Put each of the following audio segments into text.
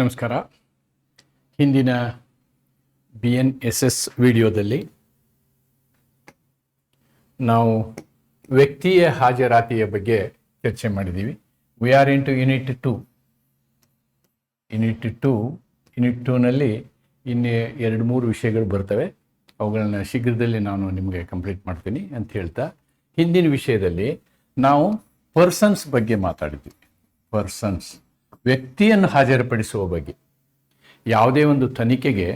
ನಮಸ್ಕಾರ. ಹಿಂದಿನ B N S S ವಿಡಿಯೋದಲ್ಲಿ ನಾವು ವ್ಯಕ್ತಿಯ ಹಾಜರಾತಿಯ ಬಗ್ಗೆ ಚರ್ಚೆ ಮಾಡಿದ್ದೀವಿ. V R in two unit two unit two unit ಟೂನಲ್ಲಿ ಇನ್ನೇ ಎರಡು ಮೂರು ವಿಷಯಗಳು ಬರ್ತವೆ. ಅವುಗಳನ್ನ ಶೀಘ್ರದಲ್ಲಿ ನಾನು ನಿಮಗೆ ಕಂಪ್ಲೀಟ್ ಮಾಡ್ತೀನಿ ಅಂತ ಹೇಳ್ತಾ, ಹಿಂದಿನ ವಿಷಯದಲ್ಲಿ ನಾವು ಪರ್ಸನ್ಸ್ ಬಗ್ಗೆ ಮಾತಾಡಿದ್ವಿ. ಪರ್ಸನ್ಸ್ ವ್ಯಕ್ತಿಯನ್ನು ಹಾಜರುಪಡಿಸುವ ಬಗ್ಗೆ. ಯಾವುದೇ ಒಂದು ತನಿಖೆಗೆ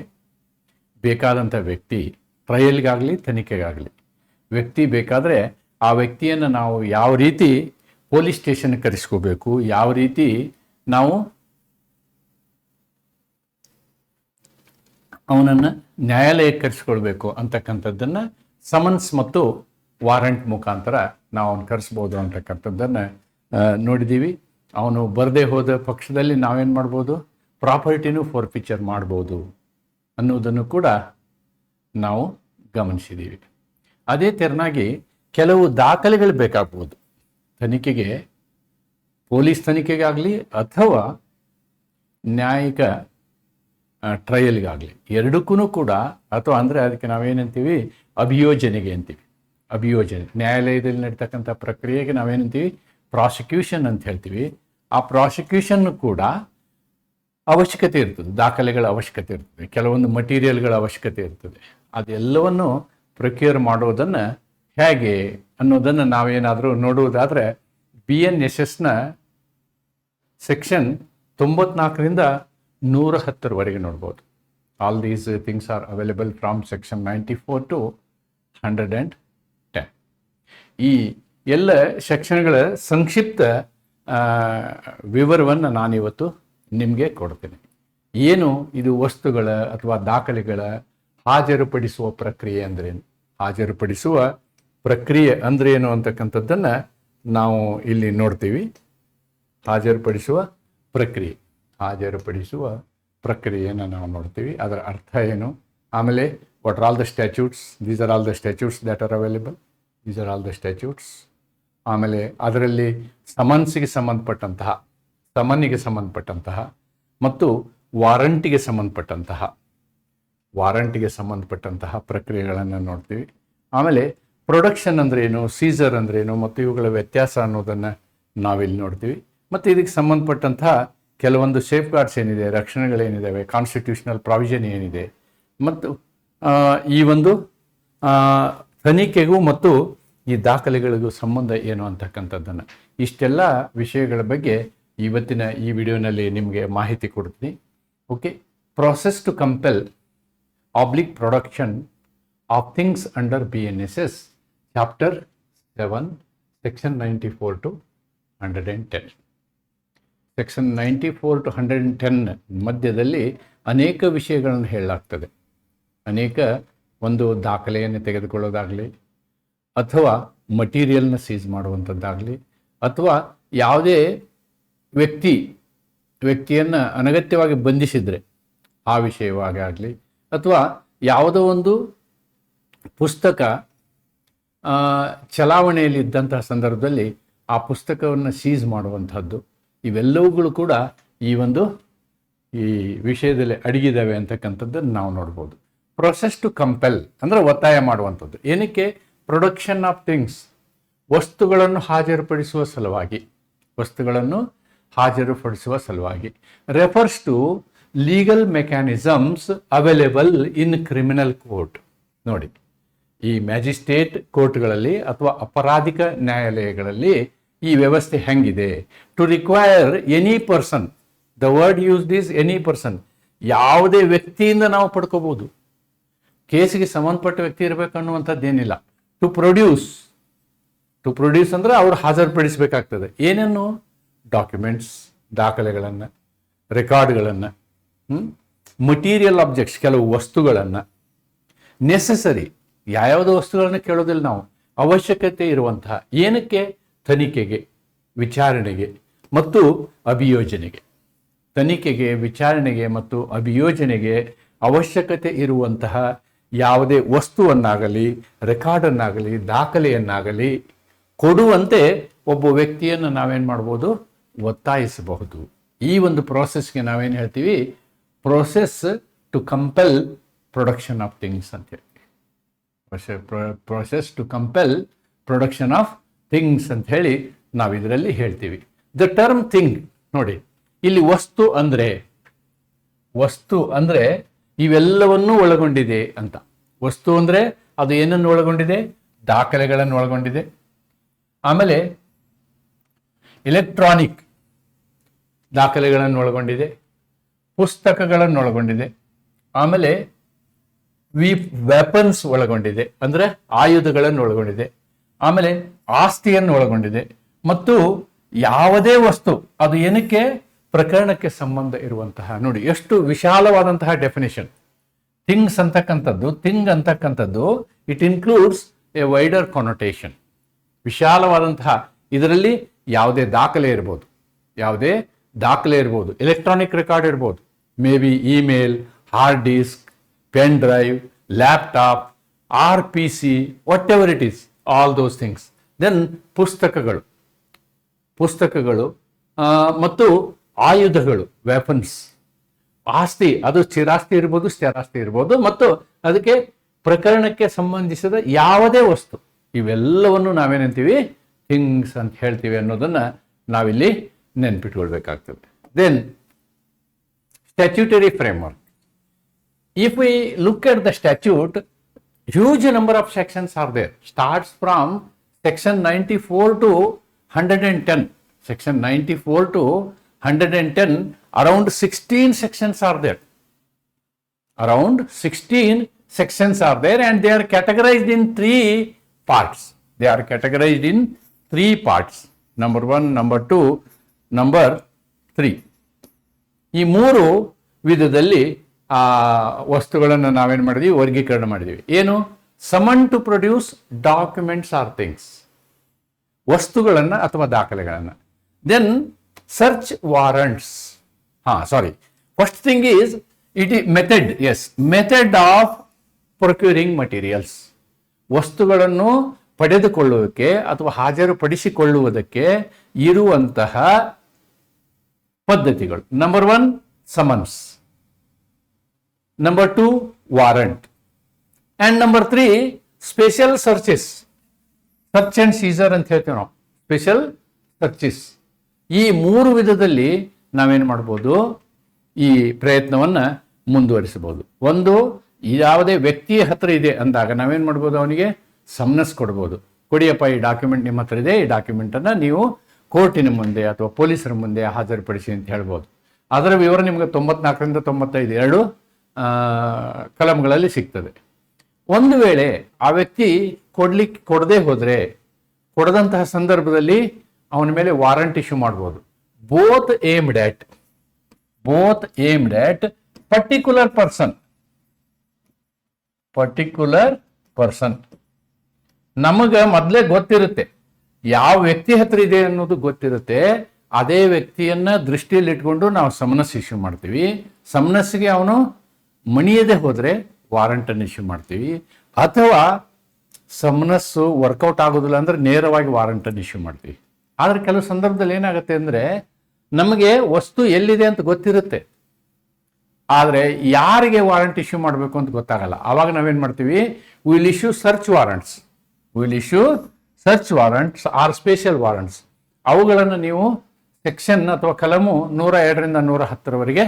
ಬೇಕಾದಂಥ ವ್ಯಕ್ತಿ ಟ್ರಯಲ್ಗಾಗಲಿ, ತನಿಖೆಗಾಗಲಿ, ವ್ಯಕ್ತಿ ಬೇಕಾದರೆ ಆ ವ್ಯಕ್ತಿಯನ್ನು ನಾವು ಯಾವ ರೀತಿ ಪೊಲೀಸ್ ಸ್ಟೇಷನ್ ಕರೆಸ್ಕೋಬೇಕು, ಯಾವ ರೀತಿ ನಾವು ಅವನನ್ನು ನ್ಯಾಯಾಲಯಕ್ಕೆ ಕರೆಸ್ಕೊಳ್ಬೇಕು ಅಂತಕ್ಕಂಥದ್ದನ್ನು ಸಮನ್ಸ್ ಮತ್ತು ವಾರಂಟ್ ಮುಖಾಂತರ ನಾವು ಅವನು ಕರೆಸ್ಬೋದು ಅಂತಕ್ಕಂಥದ್ದನ್ನು ನೋಡಿದ್ದೀವಿ. ಅವನು ಬರದೇ ಹೋದ ಪಕ್ಷದಲ್ಲಿ ನಾವೇನು ಮಾಡ್ಬೋದು? ಪ್ರಾಪರ್ಟಿನೂ ಫೋರ್ಫಿಚರ್ ಮಾಡ್ಬೋದು ಅನ್ನೋದನ್ನು ಕೂಡ ನಾವು ಗಮನಿಸಿದ್ದೀವಿ. ಅದೇ ತೆರನಾಗಿ ಕೆಲವು ದಾಖಲೆಗಳು ಬೇಕಾಗ್ಬೋದು. ತನಿಖೆಗೆ, ಪೊಲೀಸ್ ತನಿಖೆಗಾಗಲಿ ಅಥವಾ ನ್ಯಾಯಿಕ ಟ್ರಯಲ್ಗಾಗಲಿ ಎರಡಕ್ಕೂ ಕೂಡ, ಅಥವಾ ಅಂದರೆ ಅದಕ್ಕೆ ನಾವೇನಂತೀವಿ? ಅಭಿಯೋಜನೆಗೆ ಅಂತೀವಿ. ಅಭಿಯೋಜನೆ, ನ್ಯಾಯಾಲಯದಲ್ಲಿ ನಡೀತಕ್ಕಂಥ ಪ್ರಕ್ರಿಯೆಗೆ ನಾವೇನಂತೀವಿ? ಪ್ರಾಸಿಕ್ಯೂಷನ್ ಅಂತ ಹೇಳ್ತೀವಿ. ಆ ಪ್ರಾಸಿಕ್ಯೂಷನ್ ಕೂಡ ಅವಶ್ಯಕತೆ ಇರ್ತದೆ. ದಾಖಲೆಗಳ ಅವಶ್ಯಕತೆ ಇರ್ತದೆ. ಕೆಲವೊಂದು ಮಟೀರಿಯಲ್ಗಳ ಅವಶ್ಯಕತೆ ಇರ್ತದೆ. ಅದೆಲ್ಲವನ್ನು ಪ್ರೊಕ್ಯೂರ್ ಮಾಡೋದನ್ನು ಹೇಗೆ ಅನ್ನೋದನ್ನು ನಾವೇನಾದರೂ ನೋಡುವುದಾದರೆ ಬಿ ಎನ್ ಎಸ್ ಎಸ್ನ ಸೆಕ್ಷನ್ ತೊಂಬತ್ನಾಲ್ಕರಿಂದ ನೂರ ಹತ್ತರವರೆಗೆ ನೋಡ್ಬೋದು. All these things are available from section ninety four to hundred and ten ಈ ಎಲ್ಲ ಶಿಕ್ಷಣಗಳ ಸಂಕ್ಷಿಪ್ತ ವಿವರವನ್ನು ನಾನಿವತ್ತು ನಿಮಗೆ ಕೊಡ್ತೇನೆ. ಏನು ಇದು ವಸ್ತುಗಳ ಅಥವಾ ದಾಖಲೆಗಳ ಹಾಜರುಪಡಿಸುವ ಪ್ರಕ್ರಿಯೆ ಅಂದ್ರೇನು ಹಾಜರುಪಡಿಸುವ ಪ್ರಕ್ರಿಯೆ ಅಂದ್ರೇನು ಅಂತಕ್ಕಂಥದ್ದನ್ನು ನಾವು ಇಲ್ಲಿ ನೋಡ್ತೀವಿ. ಹಾಜರುಪಡಿಸುವ ಪ್ರಕ್ರಿಯೆ. ಹಾಜರುಪಡಿಸುವ ಪ್ರಕ್ರಿಯೆಯನ್ನು ನಾವು ನೋಡ್ತೀವಿ. ಅದರ ಅರ್ಥ ಏನು? ಆಮೇಲೆ what are all the statutes these are all the statutes that are available these are all the statutes ಆಮೇಲೆ ಅದರಲ್ಲಿ ಸಮನ್ಸಿಗೆ ಸಂಬಂಧಪಟ್ಟಂತಹ ಸಮನ್ನಿಗೆ ಸಂಬಂಧಪಟ್ಟಂತಹ ಮತ್ತು ವಾರಂಟಿಗೆ ಸಂಬಂಧಪಟ್ಟಂತಹ ವಾರಂಟಿಗೆ ಸಂಬಂಧಪಟ್ಟಂತಹ ಪ್ರಕ್ರಿಯೆಗಳನ್ನು ನೋಡ್ತೀವಿ. ಆಮೇಲೆ ಪ್ರೊಡಕ್ಷನ್ ಅಂದ್ರೇನು ಸೀಸರ್ ಅಂದ್ರೇನು ಮತ್ತು ಇವುಗಳ ವ್ಯತ್ಯಾಸ ಅನ್ನೋದನ್ನು ನಾವಿಲ್ಲಿ ನೋಡ್ತೀವಿ. ಮತ್ತು ಇದಕ್ಕೆ ಸಂಬಂಧಪಟ್ಟಂತಹ ಕೆಲವೊಂದು ಸೇಫ್ ಗಾರ್ಡ್ಸ್ ಏನಿದೆ ರಕ್ಷಣೆಗಳೇನಿದ್ದಾವೆ ಕಾನ್ಸ್ಟಿಟ್ಯೂಷನಲ್ ಪ್ರಾವಿಷನ್ ಏನಿದೆ, ಮತ್ತು ಈ ಒಂದು ತನಿಖೆಗೂ ಮತ್ತು ಈ ದಾಖಲೆಗಳಿಗೂ ಸಂಬಂಧ ಏನು ಅಂತಕ್ಕಂಥದ್ದನ್ನು ಇಷ್ಟೆಲ್ಲ ವಿಷಯಗಳ ಬಗ್ಗೆ ಇವತ್ತಿನ ಈ ವಿಡಿಯೋನಲ್ಲಿ ನಿಮಗೆ ಮಾಹಿತಿ ಕೊಡ್ತೀನಿ. Okay process to compel oblique production of things under B N S S chapter seven section ninety four to hundred and ten section ninety four to hundred and ten ಮಧ್ಯದಲ್ಲಿ ಅನೇಕ ವಿಷಯಗಳನ್ನು ಹೇಳಲಾಗ್ತದೆ. ಅನೇಕ ಒಂದು ದಾಖಲೆಯನ್ನು ತೆಗೆದುಕೊಳ್ಳೋದಾಗಲಿ ಅಥವಾ ಮಟೀರಿಯಲ್ನ ಸೀಸ್ ಮಾಡುವಂಥದ್ದಾಗಲಿ, ಅಥವಾ ಯಾವುದೇ ವ್ಯಕ್ತಿ, ವ್ಯಕ್ತಿಯನ್ನು ಅನಗತ್ಯವಾಗಿ ಬಂಧಿಸಿದರೆ, ಆ ವಿಷಯವಾಗಿ ಆಗಲಿ, ಅಥವಾ ಯಾವುದೋ ಒಂದು ಪುಸ್ತಕ ಚಲಾವಣೆಯಲ್ಲಿ ಇದ್ದಂತಹ ಸಂದರ್ಭದಲ್ಲಿ ಆ ಪುಸ್ತಕವನ್ನು ಸೀಸ್ ಮಾಡುವಂಥದ್ದು, ಇವೆಲ್ಲವುಗಳು ಕೂಡ ಈ ಒಂದು, ಈ ವಿಷಯದಲ್ಲಿ ಅಡಗಿದ್ದಾವೆ ಅಂತಕ್ಕಂಥದ್ದನ್ನು ನಾವು ನೋಡ್ಬೋದು. ಪ್ರೊಸೆಸ್ ಟು ಕಂಪೆಲ್ ಅಂದರೆ ಒತ್ತಾಯ ಮಾಡುವಂಥದ್ದು. ಏನಕ್ಕೆ? ಪ್ರೊಡಕ್ಷನ್ ಆಫ್ ಥಿಂಗ್ಸ್ ವಸ್ತುಗಳನ್ನು ಹಾಜರುಪಡಿಸುವ ಸಲುವಾಗಿ, ವಸ್ತುಗಳನ್ನು ಹಾಜರುಪಡಿಸುವ ಸಲುವಾಗಿ. Refers to legal mechanisms available in criminal court ನೋಡಿ, ಈ ಮ್ಯಾಜಿಸ್ಟ್ರೇಟ್ ಕೋರ್ಟ್ಗಳಲ್ಲಿ ಅಥವಾ ಅಪರಾಧಿಕ ನ್ಯಾಯಾಲಯಗಳಲ್ಲಿ ಈ ವ್ಯವಸ್ಥೆ ಹೆಂಗಿದೆ? To require any person the word use this any person ಯಾವುದೇ ವ್ಯಕ್ತಿಯಿಂದ ನಾವು ಪಡ್ಕೋಬಹುದು. ಕೇಸಿಗೆ ಸಂಬಂಧಪಟ್ಟ ವ್ಯಕ್ತಿ ಇರಬೇಕು ಅನ್ನುವಂಥದ್ದೇನಿಲ್ಲ. ಟು ಪ್ರೊಡ್ಯೂಸ್ ಟು ಪ್ರೊಡ್ಯೂಸ್ ಅಂದರೆ ಅವ್ರು ಹಾಜರುಪಡಿಸಬೇಕಾಗ್ತದೆ. ಏನೇನು? ಡಾಕ್ಯುಮೆಂಟ್ಸ್ ದಾಖಲೆಗಳನ್ನು, ರೆಕಾರ್ಡ್ಗಳನ್ನು ಮಟೀರಿಯಲ್ ಆಬ್ಜೆಕ್ಟ್ಸ್ ಕೆಲವು ವಸ್ತುಗಳನ್ನು. ನೆಸೆಸರಿ ಯಾವ್ಯಾವುದೋ ವಸ್ತುಗಳನ್ನು ಕೇಳೋದಿಲ್ಲ ನಾವು. ಅವಶ್ಯಕತೆ ಇರುವಂತಹ ಏನಕ್ಕೆ? ತನಿಖೆಗೆ, ವಿಚಾರಣೆಗೆ ಮತ್ತು ಅಭಿಯೋಜನೆಗೆ. ತನಿಖೆಗೆ, ವಿಚಾರಣೆಗೆ ಮತ್ತು ಅಭಿಯೋಜನೆಗೆ ಅವಶ್ಯಕತೆ ಇರುವಂತಹ ಯಾವುದೇ ವಸ್ತುವನ್ನಾಗಲಿ, ರೆಕಾರ್ಡನ್ನಾಗಲಿ, ದಾಖಲೆಯನ್ನಾಗಲಿ ಕೊಡುವಂತೆ ಒಬ್ಬ ವ್ಯಕ್ತಿಯನ್ನು ನಾವೇನು ಮಾಡ್ಬೋದು? ಒತ್ತಾಯಿಸಬಹುದು. ಈ ಒಂದು ಪ್ರೋಸೆಸ್ಗೆ ನಾವೇನು ಹೇಳ್ತೀವಿ? Process to compel production of things ಅಂತ ಹೇಳ್ತೀವಿ process to compel production of things ಅಂತ ಹೇಳಿ ನಾವು ಇದರಲ್ಲಿ ಹೇಳ್ತೀವಿ. ದ ಟರ್ಮ್ ಥಿಂಗ್ ನೋಡಿ, ಇಲ್ಲಿ ವಸ್ತು ಅಂದರೆ ವಸ್ತು ಅಂದರೆ ಇವೆಲ್ಲವನ್ನೂ ಒಳಗೊಂಡಿದೆ ಅಂತ. ವಸ್ತು ಅಂದರೆ ಅದು ಏನನ್ನು ಒಳಗೊಂಡಿದೆ? ದಾಖಲೆಗಳನ್ನು ಒಳಗೊಂಡಿದೆ. ಆಮೇಲೆ ಎಲೆಕ್ಟ್ರಾನಿಕ್ ದಾಖಲೆಗಳನ್ನು ಒಳಗೊಂಡಿದೆ. ಪುಸ್ತಕಗಳನ್ನು ಒಳಗೊಂಡಿದೆ. ಆಮೇಲೆ ವಿ ವೆಪನ್ಸ್ ಒಳಗೊಂಡಿದೆ. ಅಂದರೆ ಆಯುಧಗಳನ್ನು ಒಳಗೊಂಡಿದೆ. ಆಮೇಲೆ ಆಸ್ತಿಯನ್ನು ಒಳಗೊಂಡಿದೆ. ಮತ್ತು ಯಾವುದೇ ವಸ್ತು, ಅದು ಏನಕ್ಕೆ? ಪ್ರಕರಣಕ್ಕೆ ಸಂಬಂಧ ಇರುವಂತಹ, ನೋಡಿ, ಎಷ್ಟು ವಿಶಾಲವಾದಂತಹ ಡೆಫಿನೇಷನ್ ಥಿಂಗ್ಸ್ ಅಂತಕ್ಕಂಥದ್ದು, ಥಿಂಗ್ ಅಂತಕ್ಕಂಥದ್ದು it includes a wider connotation ವಿಶಾಲವಾದಂತಹ, ಇದರಲ್ಲಿ ಯಾವುದೇ ದಾಖಲೆ ಇರ್ಬೋದು. ಯಾವುದೇ ದಾಖಲೆ ಇರ್ಬೋದು. ಎಲೆಕ್ಟ್ರಾನಿಕ್ ರೆಕಾರ್ಡ್ ಇರ್ಬೋದು. May be email hard disk pen drive laptop or P C whatever it is all those things then ಪುಸ್ತಕಗಳು ಪುಸ್ತಕಗಳು ಮತ್ತು ಆಯುಧಗಳು ವೆಪನ್ಸ್ ಆಸ್ತಿ ಅದು ಸ್ಥಿರಾಸ್ತಿ ಇರ್ಬೋದು ಸ್ಥಿರಾಸ್ತಿ ಇರ್ಬೋದು ಮತ್ತು ಅದಕ್ಕೆ ಪ್ರಕರಣಕ್ಕೆ ಸಂಬಂಧಿಸಿದ ಯಾವುದೇ ವಸ್ತು. ಇವೆಲ್ಲವನ್ನು ನಾವೇನಂತೀವಿ? ಥಿಂಗ್ಸ್ ಅಂತ ಹೇಳ್ತೀವಿ ಅನ್ನೋದನ್ನ ನಾವಿಲ್ಲಿ ನೆನ್ಪಿಟ್ಕೊಳ್ಬೇಕಾಗ್ತದೆ. Then statutory framework if we look at the statute, huge number of sections are there. Starts from section 94 to 110. Section 94 to 110, around 16 sections are there. Around 16 sections are there and they are categorized in three parts. They are categorized in three parts. Number one, number two, number three. ಈ ಮೂರು ವಿಧದಲ್ಲಿ ಆ ವಸ್ತುಗಳನ್ನು ನಾವೇನು ಮಾಡಿದ್ವಿ ವರ್ಗೀಕರಣ ಮಾಡಿದ್ವಿ ಏನು summon to produce documents or things ವಸ್ತುಗಳನ್ನು ಅಥವಾ ದಾಖಲೆಗಳನ್ನು ದೆನ್ ಸರ್ಚ್ ವಾರಂಟ್ಸ್ ಹಾ sorry first thing is it ಈ method is method of procuring materials ವಸ್ತುಗಳನ್ನು ಪಡೆದುಕೊಳ್ಳುವುದಕ್ಕೆ ಅಥವಾ ಹಾಜರುಪಡಿಸಿಕೊಳ್ಳುವುದಕ್ಕೆ ಇರುವಂತಹ ಪದ್ಧತಿಗಳು. Number one summons number two warrant and number three special searches search and seizure ಅಂತ ಹೇಳ್ತೀವಿ ನಾವು. ಸ್ಪೆಷಲ್ ಸರ್ಚಿಸ್ ಈ ಮೂರು ವಿಧದಲ್ಲಿ ನಾವೇನು ಮಾಡ್ಬೋದು? ಈ ಪ್ರಯತ್ನವನ್ನು ಮುಂದುವರಿಸಬಹುದು. ಒಂದು ಯಾವುದೇ ವ್ಯಕ್ತಿಯ ಹತ್ರ ಇದೆ ಅಂದಾಗ ನಾವೇನು ಮಾಡ್ಬೋದು ಅವನಿಗೆ? ಸಮನಸ್ ಕೊಡ್ಬೋದು. ಕೊಡಿಯಪ್ಪ, ಈ ಡಾಕ್ಯುಮೆಂಟ್ ನಿಮ್ಮ ಹತ್ರ ಇದೆ, ಈ ಡಾಕ್ಯುಮೆಂಟನ್ನು ನೀವು ಕೋರ್ಟಿನ ಮುಂದೆ ಅಥವಾ ಪೊಲೀಸರ ಮುಂದೆ ಹಾಜರುಪಡಿಸಿ ಅಂತ ಹೇಳ್ಬೋದು. ಅದರ ವಿವರ ನಿಮಗೆ ತೊಂಬತ್ನಾಲ್ಕರಿಂದ ತೊಂಬತ್ತೈದು ಎರಡು ಕಲಂಗಳಲ್ಲಿ ಸಿಗ್ತದೆ. ಒಂದು ವೇಳೆ ಆ ವ್ಯಕ್ತಿ ಕೊಡ್ಲಿಕ್ಕೆ ಕೊಡದೆ ಹೋದರೆ, ಕೊಡದಂತಹ ಸಂದರ್ಭದಲ್ಲಿ ಅವನ ಮೇಲೆ ವಾರಂಟ್ ಇಶ್ಯೂ ಮಾಡ್ಬೋದು. Both aimed at both aimed at particular person particular person ನಮಗೆ ಮೊದಲೇ ಗೊತ್ತಿರುತ್ತೆ. ಯಾವ ವ್ಯಕ್ತಿ ಹತ್ರ ಇದೆ ಅನ್ನೋದು ಗೊತ್ತಿರುತ್ತೆ. ಅದೇ ವ್ಯಕ್ತಿಯನ್ನ ದೃಷ್ಟಿಯಲ್ಲಿ ಇಟ್ಕೊಂಡು ನಾವು ಸಮನಸ್ ಇಶ್ಯೂ ಮಾಡ್ತೀವಿ. ಸಮನಸ್ಸಿಗೆ ಅವನು ಮಣಿಯದೆ ಹೋದರೆ ವಾರಂಟ್ ಅನ್ನು ಇಶ್ಯೂ ಮಾಡ್ತೀವಿ. ಅಥವಾ ಸಮನಸ್ಸು ವರ್ಕೌಟ್ ಆಗೋದಿಲ್ಲ ಅಂದ್ರೆ ನೇರವಾಗಿ ವಾರಂಟ್ ಅನ್ನು ಇಶ್ಯೂ ಮಾಡ್ತೀವಿ. ಆದ್ರೆ ಕೆಲವು ಸಂದರ್ಭದಲ್ಲಿ ಏನಾಗುತ್ತೆ ಅಂದರೆ ನಮಗೆ ವಸ್ತು ಎಲ್ಲಿದೆ ಅಂತ ಗೊತ್ತಿರುತ್ತೆ. ಆದರೆ ಯಾರಿಗೆ ವಾರಂಟ್ ಇಶ್ಯೂ ಮಾಡಬೇಕು ಅಂತ ಗೊತ್ತಾಗಲ್ಲ. ಆವಾಗ ನಾವೇನು ಮಾಡ್ತೀವಿ? Will issue search warrants will issue search warrants or special warrants ಅವುಗಳನ್ನು ನೀವು ಸೆಕ್ಷನ್ ಅಥವಾ ಕಲಮು ನೂರ ಎರಡರಿಂದ ನೂರ ಹತ್ತರವರೆಗೆ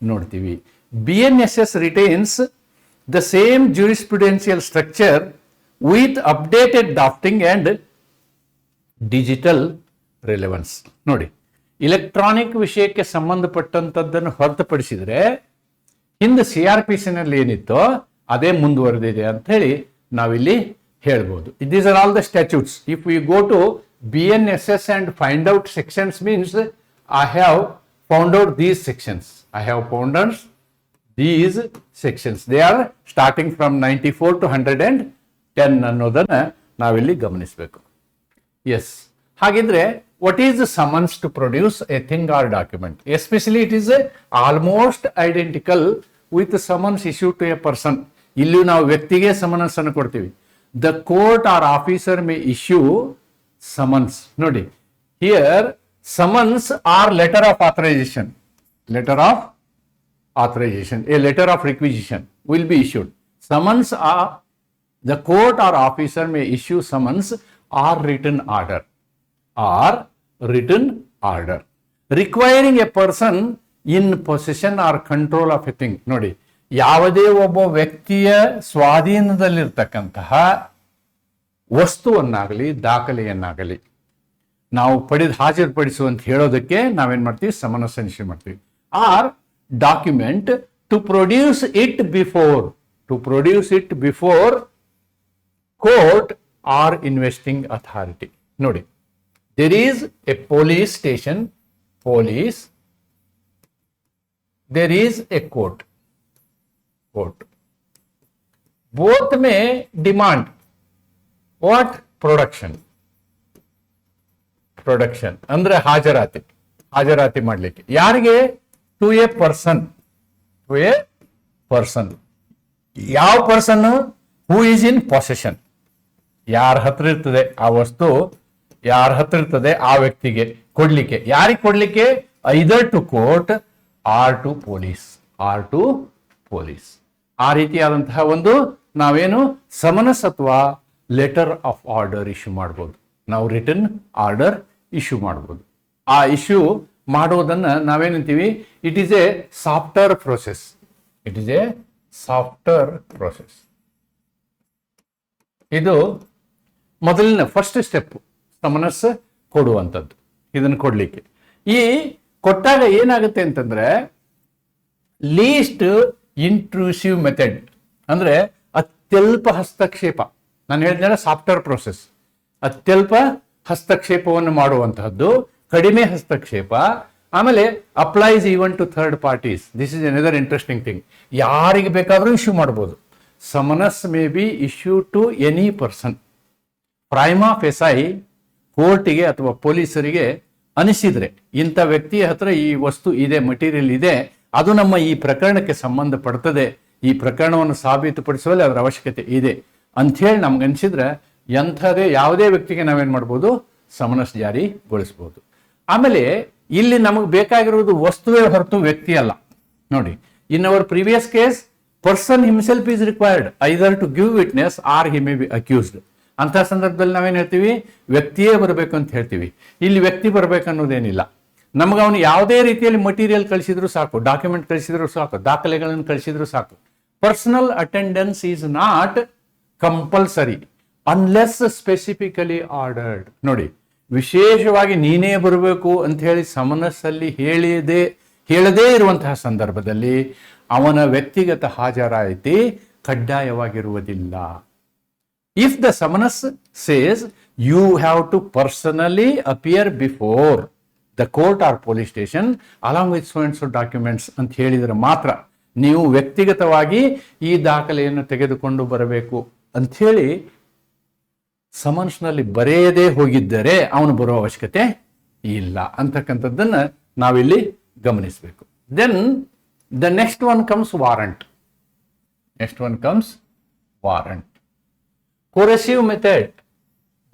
ನೋಡ್ತೀವಿ. B N S S retains the same jurisprudential structure with updated drafting and digital relevance ನೋಡಿ ಇಲೆಕ್ಟ್ರಾನಿಕ್ ವಿಷಯಕ್ಕೆ ಸಂಬಂಧಪಟ್ಟಂಥದ್ದನ್ನು ಹೊರತುಪಡಿಸಿದರೆ, ಹಿಂದೆ ಸಿ ಆರ್ ಪಿ ಸಿನಲ್ಲಿ ಏನಿತ್ತೋ, ಅದೇ ಮುಂದುವರೆದಿದೆ ಅಂತ ಹೇಳಿ ನಾವಿಲ್ಲಿ ಹೇಳ್ಬೋದು. These are all the statutes if you go to B N S S and find out sections means I have found out these sections I have founders these sections they are starting from ninety four to hundred and ten ಅನ್ನೋದನ್ನ ನಾವಿಲ್ಲಿ ಗಮನಿಸಬೇಕು. Yes ಹಾಗಿದ್ರೆ what is the summons to produce a thing or document especially it is almost identical with summons issue to a person ಇಲ್ಲಿಯೂ ನಾವು ವ್ಯಕ್ತಿಗೆ summons ಅನ್ನು ಕೊಡ್ತೀವಿ the court or officer may issue summons ನೋಡಿ here summons or letter of authorization letter of authorization a letter of requisition will be issued summons or the court or officer may issue summons or written order or written order. Requiring a person in possession or control of a thing. ನೋಡಿ, ಯಾವುದೇ ಒಬ್ಬ ವ್ಯಕ್ತಿಯ ಸ್ವಾಧೀನದಲ್ಲಿರ್ತಕ್ಕಂತಹ ವಸ್ತುವನ್ನಾಗಲಿ, ದಾಖಲೆಯನ್ನಾಗಲಿ, ನಾವು ಪಡೆದು ಹಾಜರುಪಡಿಸು ಅಂತ ಹೇಳೋದಕ್ಕೆ ನಾವೇನ್ ಮಾಡ್ತೀವಿ? ಸಮನಸ್ ನಿಶ್ಚಯ ಮಾಡ್ತೀವಿ. Or document to produce it before to produce it before court or investing authority ನೋಡಿ there is a police station police there is a court court both may demand what production production ಅಂದ್ರೆ ಹಾಜರಾತಿ ಹಾಜರಾತಿ ಮಾಡ್ಲಿಕ್ಕೆ. ಯಾರಿಗೆ? To a person to a person ಯಾವ person who is in possession ಯಾರ ಹತ್ರ ಇರ್ತದೆ ಆ ವಸ್ತು? ಯಾರ ಹತ್ರ ಇರ್ತದೆ ಆ ವ್ಯಕ್ತಿಗೆ ಕೊಡ್ಲಿಕ್ಕೆ. ಯಾರಿಗೆ ಕೊಡ್ಲಿಕ್ಕೆ? Either to court or to police or to police ಆ ರೀತಿಯಾದಂತಹ ಒಂದು ನಾವೇನು ಸಮನಸ್ ಅಥವಾ ಲೆಟರ್ ಆಫ್ ಆರ್ಡರ್ ಇಶ್ಯೂ ಮಾಡ್ಬೋದು. ನಾವು ರಿಟರ್ನ್ ಆರ್ಡರ್ ಇಶ್ಯೂ ಮಾಡ್ಬೋದು. ಆ ಇಶ್ಯೂ ಮಾಡೋದನ್ನ ನಾವೇನಂತೀವಿ it is a software process it is a software process ಇದು ಮೊದಲಿನ ಫಸ್ಟ್ ಸ್ಟೆಪ್ ಸಮನಸ್ ಕೊಡುವಂಥದ್ದು, ಇದನ್ನು ಕೊಡ್ಲಿಕ್ಕೆ. ಈ ಕೊಟ್ಟಾಗ ಏನಾಗುತ್ತೆ ಅಂತಂದ್ರೆ ಲೀಸ್ಟ್ ಇಂಟ್ರೂಸಿವ್ ಮೆಥಡ್ ಅಂದ್ರೆ ಅತ್ಯಲ್ಪ ಹಸ್ತಕ್ಷೇಪ. ನಾನು ಹೇಳಿದ್ರೆ ಸಾಫ್ಟ್ವೇರ್ ಪ್ರೋಸೆಸ್ ಅತ್ಯಲ್ಪ ಹಸ್ತಕ್ಷೇಪವನ್ನು ಮಾಡುವಂತಹದ್ದು, ಕಡಿಮೆ ಹಸ್ತಕ್ಷೇಪ, ಆಮೇಲೆ applies even to third parties this is another interesting thing ಯಾರಿಗೆ ಬೇಕಾದರೂ ಇಶ್ಯೂ ಮಾಡ್ಬೋದು. Summons may be issue to any person primarily ಕೋರ್ಟಿಗೆ ಅಥವಾ ಪೊಲೀಸರಿಗೆ ಅನಿಸಿದ್ರೆ, ಇಂಥ ವ್ಯಕ್ತಿಯ ಹತ್ರ ಈ ವಸ್ತು ಇದೆ ಮಟೀರಿಯಲ್ ಇದೆ, ಅದು ನಮ್ಮ ಈ ಪ್ರಕರಣಕ್ಕೆ ಸಂಬಂಧಪಡ್ತದೆ, ಈ ಪ್ರಕರಣವನ್ನು ಸಾಬೀತುಪಡಿಸುವಲ್ಲಿ ಅದರ ಅವಶ್ಯಕತೆ ಇದೆ ಅಂಥೇಳಿ ನಮ್ಗೆ ಅನಿಸಿದ್ರೆ ಎಂಥದೇ, ಯಾವುದೇ ವ್ಯಕ್ತಿಗೆ ನಾವೇನ್ ಮಾಡ್ಬೋದು? ಸಮನಸ್ ಜಾರಿಗೊಳಿಸ್ಬೋದು. ಆಮೇಲೆ ಇಲ್ಲಿ ನಮಗೆ ಬೇಕಾಗಿರುವುದು ವಸ್ತುವೇ ಹೊರತು ವ್ಯಕ್ತಿ ಅಲ್ಲ. ನೋಡಿ in our previous case person himself is required either to give witness or he may be accused ಅಂತ ಸಂದರ್ಭದಲ್ಲಿ ನಾವೇನು ಹೇಳ್ತೀವಿ? ವ್ಯಕ್ತಿಯೇ ಬರಬೇಕು ಅಂತ ಹೇಳ್ತೀವಿ. ಇಲ್ಲಿ ವ್ಯಕ್ತಿ ಬರಬೇಕು ಅನ್ನೋದೇನಿಲ್ಲ. ನಮ್ಗೆ ಅವನು ಯಾವುದೇ ರೀತಿಯಲ್ಲಿ ಮಟೀರಿಯಲ್ ಕಳಿಸಿದ್ರು ಸಾಕು ಡಾಕ್ಯುಮೆಂಟ್ ಕಳಿಸಿದ್ರು ಸಾಕು, ದಾಖಲೆಗಳನ್ನು ಕಳಿಸಿದ್ರು ಸಾಕು. Personal attendance is not compulsory unless specifically ordered ನೋಡಿ, ವಿಶೇಷವಾಗಿ ನೀನೇ ಬರಬೇಕು ಅಂತ ಹೇಳಿ ಸಮನಸ್ಸಲ್ಲಿ ಹೇಳಿದೆ, ಹೇಳದೇ ಇರುವಂತಹ ಸಂದರ್ಭದಲ್ಲಿ ಅವನ ವ್ಯಕ್ತಿಗತ ಹಾಜರಾಯಿತಿ ಕಡ್ಡಾಯವಾಗಿರುವುದಿಲ್ಲ. If the summons says you have to personally appear before the court or police station so and so documents ಅಂತ ಹೇಳಿದರೆ ಮಾತ್ರ ನೀವು ವ್ಯಕ್ತಿಗತವಾಗಿ ಈ ದಾಖಲೆಯನ್ನು ತೆಗೆದುಕೊಂಡು ಬರಬೇಕು ಅಂಥೇಳಿ ಸಮನ್ಸ್ನಲ್ಲಿ ಬರೆಯದೇ ಹೋಗಿದ್ದರೆ ಅವನು ಬರೋ ಅವಶ್ಯಕತೆ ಇಲ್ಲ. ಅಂತಕ್ಕಂಥದ್ದನ್ನು ನಾವಿಲ್ಲಿ ಗಮನಿಸಬೇಕು. Then the next one comes warrant next one comes warrant coercive method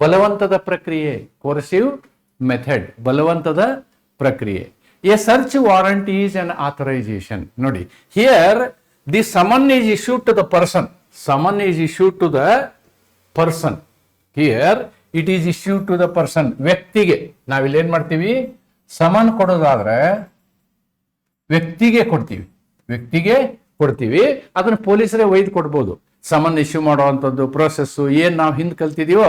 ಬಲವಂತದ ಪ್ರಕ್ರಿಯೆ. ಕೋರೆಸಿವ್ ಮೆಥಡ್ ಬಲವಂತದ ಪ್ರಕ್ರಿಯೆ. A search warrant is an authorization ನೋಡಿ here the summon is issue to the person summon is issue to the person here it is issue to the person ವ್ಯಕ್ತಿಗೆ. ನಾವಿಲ್ಲಿ ಏನ್ ಮಾಡ್ತೀವಿ? Summon ಕೊಡೋದಾದ್ರೆ, ವ್ಯಕ್ತಿಗೆ ಕೊಡ್ತೀವಿ. ವ್ಯಕ್ತಿಗೆ ಕೊಡ್ತೀವಿ. ಅದನ್ನ ಪೊಲೀಸರೇ ಒಯ್ದು ಕೊಡ್ಬೋದು. ಸಮನ್ ಇಶ್ಯೂ ಮಾಡುವಂಥದ್ದು ಪ್ರೋಸೆಸ್ಸು ಏನು ನಾವು ಹಿಂದೆ ಕಲ್ತಿದೀವೋ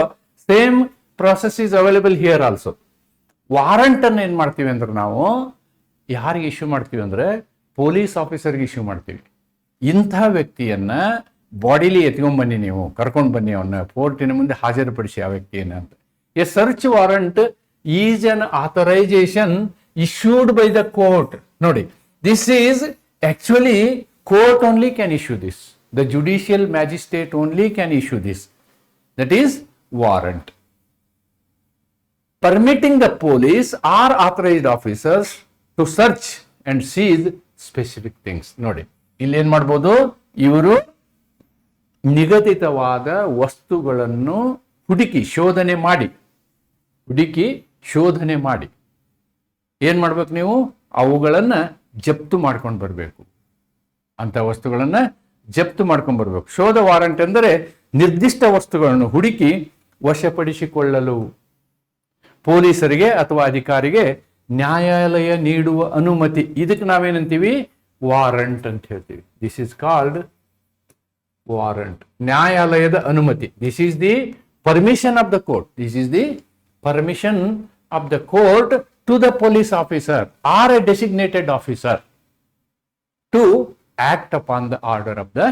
same process is available here also warrant ಅನ್ನು ಏನ್ ಮಾಡ್ತೀವಿ ಅಂದ್ರೆ ನಾವು, ಯಾರಿಗೆ ಇಶ್ಯೂ ಮಾಡ್ತೀವಿ ಅಂದ್ರೆ ಪೊಲೀಸ್ ಆಫೀಸರ್ಗೆ ಇಶ್ಯೂ ಮಾಡ್ತೀವಿ. ಇಂಥ ವ್ಯಕ್ತಿಯನ್ನ ಬಾಡಿಲಿ ಎತ್ಕೊಂಡ್ ಬನ್ನಿ ನೀವು, ಕರ್ಕೊಂಡು ಬನ್ನಿ ಅವನ್ನ ಕೋರ್ಟಿನ ಮುಂದೆ ಹಾಜರುಪಡಿಸಿ ಆ ವ್ಯಕ್ತಿಯನ್ನು ಅಂತ. A search warrant is an authorization issued by the court ನೋಡಿ this is actually court only can issue this the judicial magistrate only can issue this that is warrant permitting the police or authorized officers to search and seize specific things. ನೋಡಿ, ಇಲ್ಲಿ ಏನ್ ಮಾಡ್ಬೋದು? ಇವರು ನಿಗದಿತವಾದ ವಸ್ತುಗಳನ್ನು ಹುಡುಕಿ, ಶೋಧನೆ ಮಾಡಿ, ಹುಡುಕಿ, ಶೋಧನೆ ಮಾಡಿ. ಏನು ಮಾಡ್ಬೇಕು ನೀವು? ಅವುಗಳನ್ನು ಜಪ್ತು ಮಾಡ್ಕೊಂಡು ಬರಬೇಕು. ಅಂಥ ವಸ್ತುಗಳನ್ನು ಜಪ್ತು ಮಾಡ್ಕೊಂಡು ಬರಬೇಕು ಶೋಧ ವಾರಂಟ್ ಅಂದರೆ ನಿರ್ದಿಷ್ಟ ವಸ್ತುಗಳನ್ನು ಹುಡುಕಿ ವಶಪಡಿಸಿಕೊಳ್ಳಲು. ಪೊಲೀಸರಿಗೆ ಅಥವಾ ಅಧಿಕಾರಿಗೆ ನ್ಯಾಯಾಲಯ ನೀಡುವ ಅನುಮತಿ. ಇದಕ್ಕೆ ನಾವೇನಂತೀವಿ? ವಾರಂಟ್ ಅಂತ ಹೇಳ್ತೀವಿ. This is called warrant. ನ್ಯಾಯಾಲಯದ ಅನುಮತಿ. This is the permission of the court this is the permission of the court to the police officer or a designated officer to act upon the order of the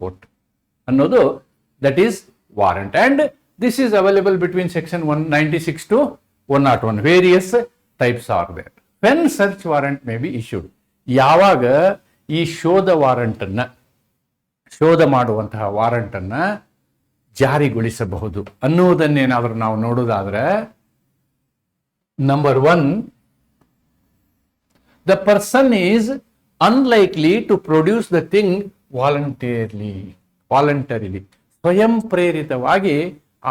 court ಅನ್ನೋದು that is warrant and this is available between section one ninety six to one not one various types are there when search warrant may be issued ಯಾವಾಗ ಈ ಶೋಧ ವಾರಂಟನ್ನು ಶೋಧ ಮಾಡುವಂತಹ ವಾರಂಟನ್ನು ಜಾರಿಗೊಳಿಸಬಹುದು ಅನ್ನುವುದನ್ನೇನಾದರೂ ನಾವು ನೋಡೋದಾದ್ರೆ number one the person is unlikely to produce the thing voluntarily voluntarily ಸ್ವಯಂ ಪ್ರೇರಿತವಾಗಿ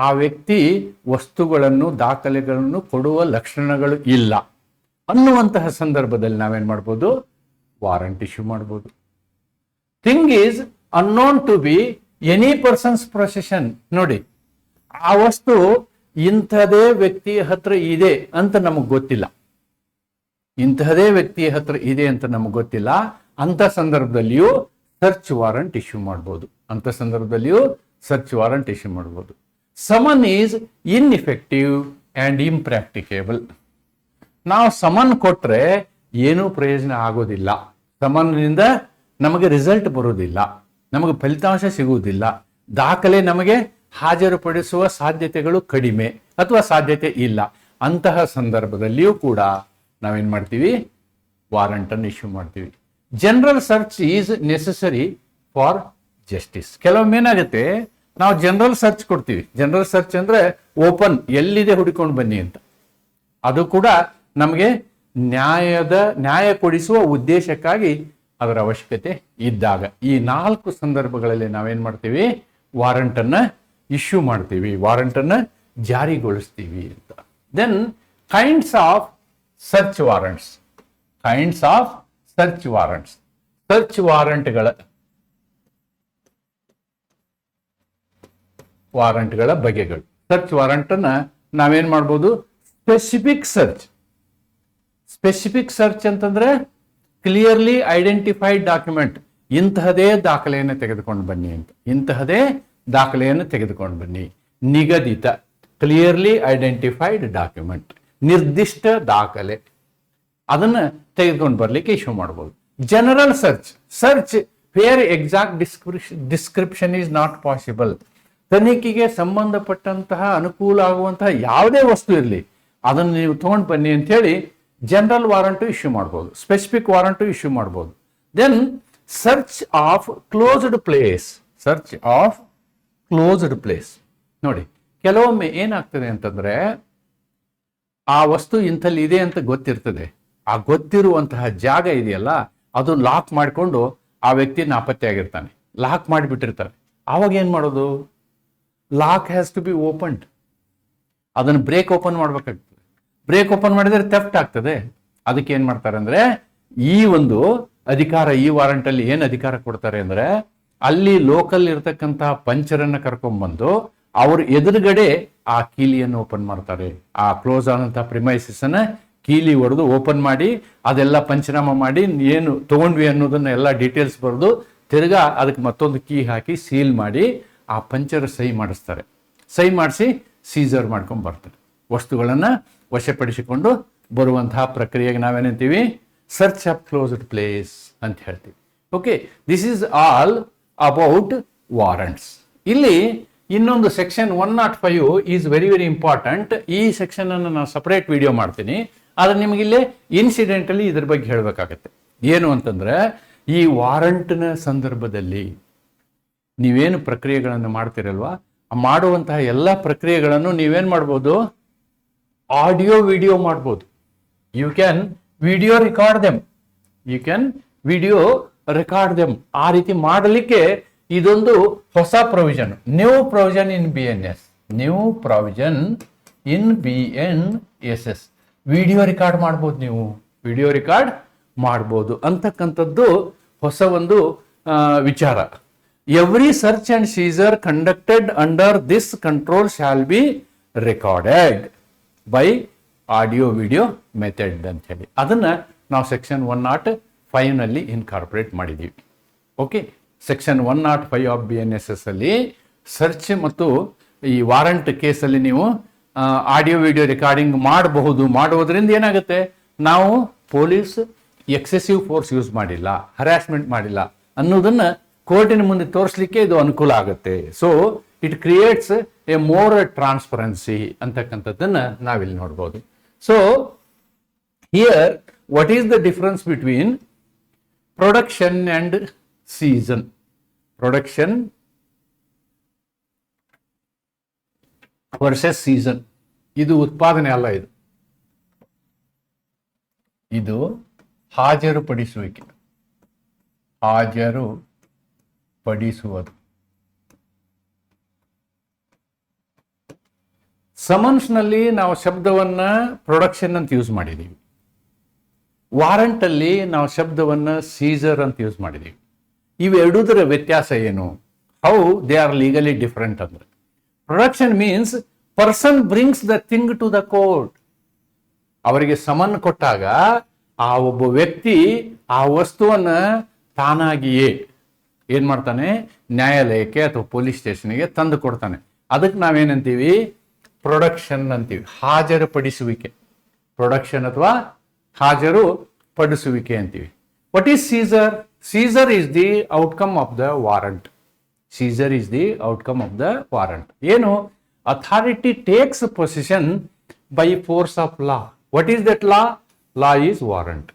ಆ ವ್ಯಕ್ತಿ ವಸ್ತುಗಳನ್ನು, ದಾಖಲೆಗಳನ್ನು ಕೊಡುವ ಲಕ್ಷಣಗಳು ಇಲ್ಲ. ಅನ್ನುವಂತಹ ಸಂದರ್ಭದಲ್ಲಿ ನಾವೇನ್ ಮಾಡ್ಬೋದು? ವಾರಂಟ್ ಇಶ್ಯೂ ಮಾಡ್ಬೋದು. Thing is unknown to be any persons possession ನೋಡಿ, ಆ ವಸ್ತು ಇಂಥದೇ ವ್ಯಕ್ತಿಯ ಹತ್ರ ಇದೆ ಅಂತ ನಮಗೆ ಗೊತ್ತಿಲ್ಲ. ಇಂತಹದೇ ವ್ಯಕ್ತಿಯ ಹತ್ರ ಇದೆ ಅಂತ ನಮಗೆ ಗೊತ್ತಿಲ್ಲ, ಅಂತ ಸಂದರ್ಭದಲ್ಲಿಯೂ ಸರ್ಚ್ ವಾರಂಟ್ ಇಶ್ಯೂ ಮಾಡ್ಬೋದು. ಅಂತ ಸಂದರ್ಭದಲ್ಲಿಯೂ ಸರ್ಚ್ ವಾರಂಟ್ ಇಶ್ಯೂ ಮಾಡ್ಬೋದು. Summon is ineffective and impracticable ನಾವು ಸಮನ್ ಕೊಟ್ಟರೆ ಏನೂ ಪ್ರಯೋಜನ ಆಗೋದಿಲ್ಲ. ಸಮನ್ನಿಂದ ನಮಗೆ ರಿಸಲ್ಟ್ ಬರೋದಿಲ್ಲ. ನಮಗೆ ಫಲಿತಾಂಶ ಸಿಗುವುದಿಲ್ಲ. ದಾಖಲೆ ನಮಗೆ ಹಾಜರುಪಡಿಸುವ ಸಾಧ್ಯತೆಗಳು ಕಡಿಮೆ ಅಥವಾ ಸಾಧ್ಯತೆ ಇಲ್ಲ. ಅಂತಹ ಸಂದರ್ಭದಲ್ಲಿಯೂ ಕೂಡ ನಾವೇನ್ ಮಾಡ್ತೀವಿ? ವಾರಂಟನ್ನು ಇಶ್ಯೂ ಮಾಡ್ತೀವಿ. General search is necessary for justice ಕೆಲವೊಮ್ಮೆ ಏನಾಗುತ್ತೆ? ನಾವು ಜನರಲ್ ಸರ್ಚ್ ಕೊಡ್ತೀವಿ. ಜನರಲ್ ಸರ್ಚ್ ಅಂದರೆ ಓಪನ್ ಎಲ್ಲಿದೆ ಹುಡುಕೊಂಡು ಬನ್ನಿ ಅಂತ. ಅದು ಕೂಡ ನಮಗೆ ನ್ಯಾಯದ, ನ್ಯಾಯ ಕೊಡಿಸುವ ಉದ್ದೇಶಕ್ಕಾಗಿ ಅದರ ಅವಶ್ಯಕತೆ ಇದ್ದಾಗ. ಈ ನಾಲ್ಕು ಸಂದರ್ಭಗಳಲ್ಲಿ ನಾವೇನು ಮಾಡ್ತೀವಿ? ವಾರಂಟನ್ನು ಇಶ್ಯೂ ಮಾಡ್ತೀವಿ. ವಾರಂಟನ್ನು ಜಾರಿಗೊಳಿಸ್ತೀವಿ ಅಂತ. Then kinds of search warrants kinds of search warrants search ವಾರಂಟ್ಗಳ ವಾರಂಟ್ಗಳ ಬಗೆಗಳು. ಸರ್ಚ್ ವಾರಂಟ್ ಅನ್ನ ನಾವೇನ್ ಮಾಡ್ಬೋದು? ಸ್ಪೆಸಿಫಿಕ್ ಸರ್ಚ್ ಸ್ಪೆಸಿಫಿಕ್ ಸರ್ಚ್ ಅಂತಂದ್ರೆ ಕ್ಲಿಯರ್ಲಿ ಐಡೆಂಟಿಫೈಡ್ ಡಾಕ್ಯುಮೆಂಟ್ ಇಂತಹದೇ ದಾಖಲೆಯನ್ನು ತೆಗೆದುಕೊಂಡು ಬನ್ನಿ ಅಂತ. ಇಂತಹದೇ ದಾಖಲೆಯನ್ನು ತೆಗೆದುಕೊಂಡು ಬನ್ನಿ. ನಿಗದಿತ ಕ್ಲಿಯರ್ಲಿ ಐಡೆಂಟಿಫೈಡ್ ಡಾಕ್ಯುಮೆಂಟ್ ನಿರ್ದಿಷ್ಟ ದಾಖಲೆ. ಅದನ್ನು ತೆಗೆದುಕೊಂಡು ಬರಲಿಕ್ಕೆ ಇಶ್ಯೂ ಮಾಡ್ಬೋದು. General search search where exact description description is not possible ತನಿಖೆಗೆ ಸಂಬಂಧಪಟ್ಟಂತಹ ಅನುಕೂಲ ಆಗುವಂತಹ ಯಾವುದೇ ವಸ್ತು ಇರಲಿ, ಅದನ್ನು ನೀವು ತೊಗೊಂಡು ಬನ್ನಿ ಅಂತ ಹೇಳಿ ಜನರಲ್ ವಾರಂಟು ಇಶ್ಯೂ ಮಾಡ್ಬೋದು. ಸ್ಪೆಸಿಫಿಕ್ ವಾರಂಟು ಇಶ್ಯೂ ಮಾಡ್ಬೋದು. Then search of closed place search of closed place ನೋಡಿ, ಕೆಲವೊಮ್ಮೆ ಏನಾಗ್ತದೆ ಅಂತಂದ್ರೆ ಆ ವಸ್ತು ಇಂಥಲ್ಲಿ ಇದೆ ಅಂತ ಗೊತ್ತಿರ್ತದೆ. ಆ ಗೊತ್ತಿರುವಂತಹ ಜಾಗ ಇದೆಯಲ್ಲ, ಅದನ್ನು ಲಾಕ್ ಮಾಡಿಕೊಂಡು ಆ ವ್ಯಕ್ತಿ ನಾಪತ್ತೆಯಾಗಿರ್ತಾನೆ ಲಾಕ್ ಮಾಡಿಬಿಟ್ಟಿರ್ತಾರೆ ಆವಾಗ ಏನು ಮಾಡೋದು? Lock has to be opened ಅದನ್ನು ಬ್ರೇಕ್ ಓಪನ್ ಮಾಡಬೇಕಾಗ್ತದೆ. ಬ್ರೇಕ್ ಓಪನ್ ಮಾಡಿದರೆ ಥೆಫ್ಟ್ ಆಗ್ತದೆ. ಅದಕ್ಕೆ ಏನು ಮಾಡ್ತಾರೆ ಅಂದರೆ, ಈ ಒಂದು ಅಧಿಕಾರ, ಈ ವಾರಂಟಲ್ಲಿ ಏನು ಅಧಿಕಾರ ಕೊಡ್ತಾರೆ ಅಂದರೆ, ಅಲ್ಲಿ ಲೋಕಲ್ ಇರತಕ್ಕಂತಹ ಪಂಚರನ್ನು ಕರ್ಕೊಂಡ್ಬಂದು ಅವ್ರ ಎದುರುಗಡೆ ಆ ಕೀಲಿಯನ್ನು ಓಪನ್ ಮಾಡ್ತಾರೆ. ಆ ಕ್ಲೋಸ್ ಆದಂತಹ ಪ್ರಿಮೈಸಸ್ ಕೀಲಿ ಹೊಡೆದು ಓಪನ್ ಮಾಡಿ, ಅದೆಲ್ಲ ಪಂಚನಾಮ ಮಾಡಿ, ಏನು ತಗೊಂಡ್ವಿ ಅನ್ನೋದನ್ನ ಎಲ್ಲ ಡೀಟೇಲ್ಸ್ ಬರೆದು ತಿರ್ಗಾ ಅದಕ್ಕೆ ಮತ್ತೊಂದು ಕೀ ಹಾಕಿ ಸೀಲ್ ಮಾಡಿ, ಆ ಪಂಚರ ಸಹಿ ಮಾಡಿಸ್ತಾರೆ. ಸಹಿ ಮಾಡಿಸಿ ಸೀಸರ್ ಮಾಡ್ಕೊಂಡು ಬರ್ತಾರೆ. ವಸ್ತುಗಳನ್ನು ವಶಪಡಿಸಿಕೊಂಡು ಬರುವಂತಹ ಪ್ರಕ್ರಿಯೆಗೆ ನಾವೇನಂತೀವಿ? ಸರ್ಚ್ ಆಫ್ ಕ್ಲೋಸ್ಡ್ ಪ್ಲೇಸ್ ಅಂತ ಹೇಳ್ತೀವಿ. Okay this is all about warrants ಇಲ್ಲಿ ಇನ್ನೊಂದು section one not five is very very important ಈ ಸೆಕ್ಷನ್ ಅನ್ನು ನಾನು ಸಪರೇಟ್ ವಿಡಿಯೋ ಮಾಡ್ತೀನಿ. ಆದ್ರೆ ನಿಮಗಿಲ್ಲೇ ಇನ್ಸಿಡೆಂಟಲಿ ಇದ್ರ ಬಗ್ಗೆ ಹೇಳಬೇಕಾಗತ್ತೆ. ಏನು ಅಂತಂದ್ರೆ, ಈ ವಾರಂಟ್ನ ಸಂದರ್ಭದಲ್ಲಿ ನೀವೇನು ಪ್ರಕ್ರಿಯೆಗಳನ್ನು ಮಾಡ್ತಿರಲ್ವಾ? ಮಾಡುವಂತಹ ಎಲ್ಲ ಪ್ರಕ್ರಿಯೆಗಳನ್ನು ನೀವೇನು ಮಾಡ್ಬೋದು? ಆಡಿಯೋ ವಿಡಿಯೋ ಮಾಡ್ಬೋದು. You can video record them you can video record them ಆ ರೀತಿ ಮಾಡಲಿಕ್ಕೆ ಇದೊಂದು ಹೊಸ provision new provision in B N S new provision in B N S S video record ಮಾಡ್ಬೋದು ನೀವು. ವಿಡಿಯೋ ರೆಕಾರ್ಡ್ ಮಾಡ್ಬೋದು. ಅಂತಕ್ಕಂಥದ್ದು ಹೊಸ ಒಂದು ವಿಚಾರ. Every search and seizure conducted under this control shall be recorded by audio video method ಅಂತ ಹೇಳಿ ಅದನ್ನ ನಾವು ಸೆಕ್ಷನ್ ಒನ್ ನಾಟ್ ಫೈವ್ನಲ್ಲಿ ಇನ್ಕಾರ್ಪೊರೇಟ್ ಮಾಡಿದ್ದೀವಿ okay section one not five of B N S S ಅಲ್ಲಿ ಸರ್ಚ್ ಮತ್ತು ಈ ವಾರಂಟ್ ಕೇಸಲ್ಲಿ ನೀವು ಆಡಿಯೋ ವಿಡಿಯೋ ರೆಕಾರ್ಡಿಂಗ್ ಮಾಡಬಹುದು. ಮಾಡುವುದರಿಂದ ಏನಾಗುತ್ತೆ? ನಾವು ಪೊಲೀಸ್ ಎಕ್ಸೆಸಿವ್ ಫೋರ್ಸ್ ಯೂಸ್ ಮಾಡಿಲ್ಲ, ಹರಾಸ್ಮೆಂಟ್ ಮಾಡಿಲ್ಲ ಅನ್ನೋದನ್ನ ಕೋರ್ಟಿನ ಮುಂದೆ ತೋರಿಸ್ಲಿಕ್ಕೆ ಇದು ಅನುಕೂಲ ಆಗುತ್ತೆ. So it creates a more transparency ಅಂತಕ್ಕಂಥದ್ದನ್ನ ನಾವಿಲ್ಲಿ ನೋಡ್ಬೋದು. So here what is the difference between production and seizure production versus seizure ಇದು ಉತ್ಪಾದನೆ ಅಲ್ಲ ಇದು. ಇದು ಹಾಜರುಪಡಿಸುವಿಕೆ. ಹಾಜರು ಪಡಿಸುವುದು ಸಮನ್ಸ್ನಲ್ಲಿ ನಾವು ಶಬ್ದವನ್ನ ಪ್ರೊಡಕ್ಷನ್ ಅಂತ ಯೂಸ್ ಮಾಡಿದೀವಿ. ವಾರಂಟಲ್ಲಿ ನಾವು ಶಬ್ದವನ್ನ ಸೀಸರ್ ಅಂತ ಯೂಸ್ ಮಾಡಿದೀವಿ. ಇವೆರಡುದರ ವ್ಯತ್ಯಾಸ ಏನು? How they are legally different ಅಂದ್ರೆ. Production means person brings the thing to the court ಅವರಿಗೆ ಸಮನ್ ಕೊಟ್ಟಾಗ ಆ ಒಬ್ಬ ವ್ಯಕ್ತಿ ಆ ವಸ್ತುವನ್ನ ತಾನಾಗಿಯೇ ಏನ್ ಮಾಡ್ತಾನೆ? ನ್ಯಾಯಾಲಯಕ್ಕೆ ಅಥವಾ ಪೊಲೀಸ್ ಸ್ಟೇಷನ್ಗೆ ತಂದು ಕೊಡ್ತಾನೆ. ಅದಕ್ಕೆ ನಾವೇನಂತೀವಿ? ಪ್ರೊಡಕ್ಷನ್ ಅಂತೀವಿ. ಹಾಜರುಪಡಿಸುವಿಕೆ. ಪ್ರೊಡಕ್ಷನ್ ಅಥವಾ ಹಾಜರು ಪಡಿಸುವಿಕೆ ಅಂತೀವಿ. What is seizure seizure is the outcome of the warrant seizure is the outcome of the warrant ಏನು? Authority takes position by force of law what is that law law is warrant